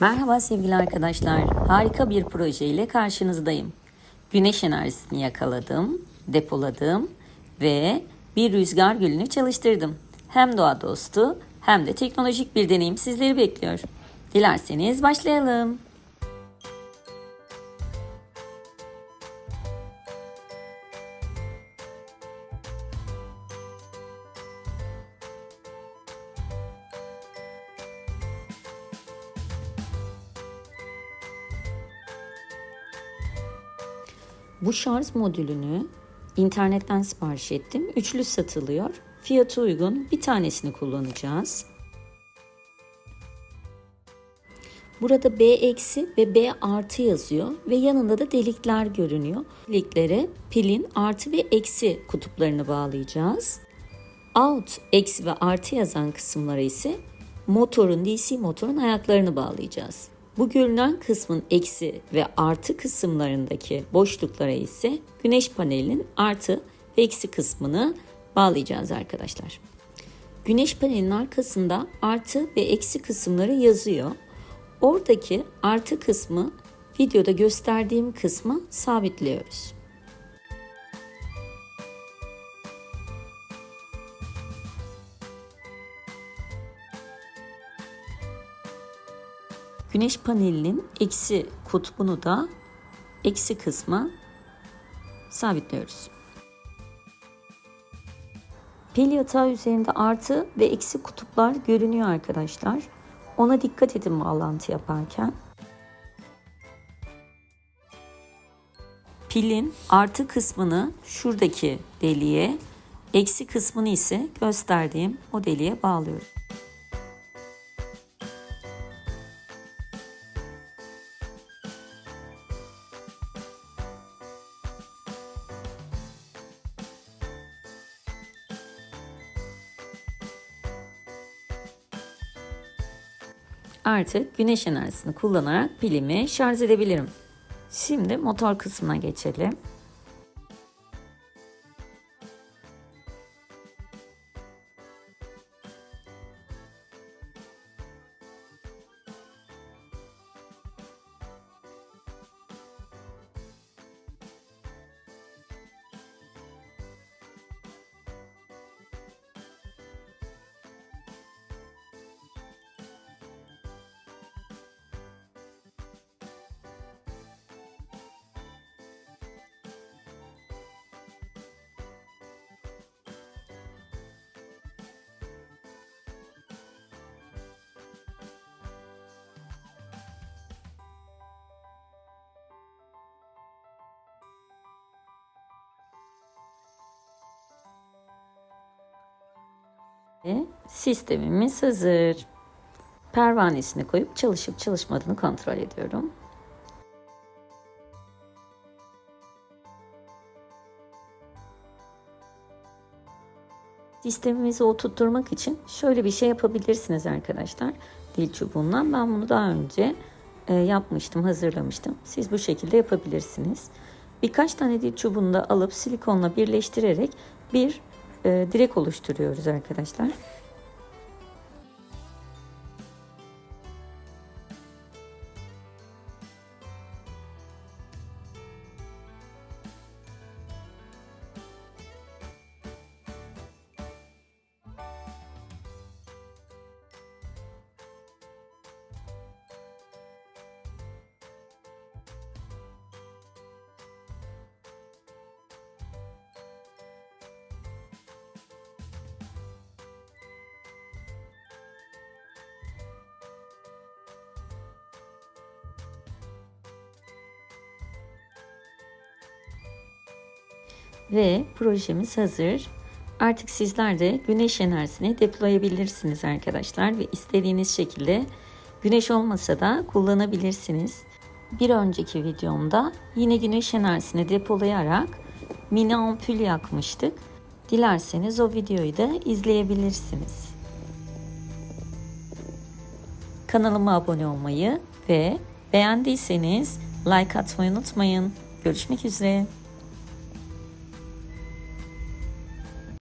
Merhaba sevgili arkadaşlar. Harika bir proje ile karşınızdayım. Güneş enerjisini yakaladım, depoladım ve bir rüzgar gülünü çalıştırdım. Hem doğa dostu hem de teknolojik bir deneyim sizleri bekliyor. Dilerseniz başlayalım. Bu şarj modülünü internetten sipariş ettim. Üçlü satılıyor. Fiyatı uygun. Bir tanesini kullanacağız. Burada B eksi ve B artı yazıyor ve yanında da delikler görünüyor. Deliklere pilin artı ve eksi kutuplarını bağlayacağız. Out eksi ve artı yazan kısımlara ise motorun DC motorun ayaklarını bağlayacağız. Bu görünen kısmın eksi ve artı kısımlarındaki boşluklara ise güneş panelinin artı ve eksi kısmını bağlayacağız arkadaşlar. Güneş panelinin arkasında artı ve eksi kısımları yazıyor. Oradaki artı kısmı videoda gösterdiğim kısmı sabitliyoruz. Güneş panelinin eksi kutbunu da eksi kısma sabitliyoruz. Pil yatağı üzerinde artı ve eksi kutuplar görünüyor arkadaşlar. Ona dikkat edin bağlantı yaparken. Pilin artı kısmını şuradaki deliğe, eksi kısmını ise gösterdiğim o deliğe bağlıyorum. Artık güneş enerjisini kullanarak pilimi şarj edebilirim. Şimdi motor kısmına geçelim. Ve sistemimiz hazır. Pervanesini koyup çalışıp çalışmadığını kontrol ediyorum. Sistemimizi oturtturmak için şöyle bir şey yapabilirsiniz arkadaşlar. Dil çubuğundan. Ben bunu daha önce e, yapmıştım, hazırlamıştım. Siz bu şekilde yapabilirsiniz. Birkaç tane dil çubuğunu da alıp silikonla birleştirerek bir e, direk oluşturuyoruz arkadaşlar. Ve projemiz hazır. Artık sizler de güneş enerjisini deployabilirsiniz arkadaşlar ve istediğiniz şekilde güneş olmasa da kullanabilirsiniz. Bir önceki videomda yine güneş enerjisini depolayarak mini ampul yakmıştık. Dilerseniz o videoyu da izleyebilirsiniz. Kanalıma abone olmayı ve beğendiyseniz like atmayı unutmayın. Görüşmek üzere.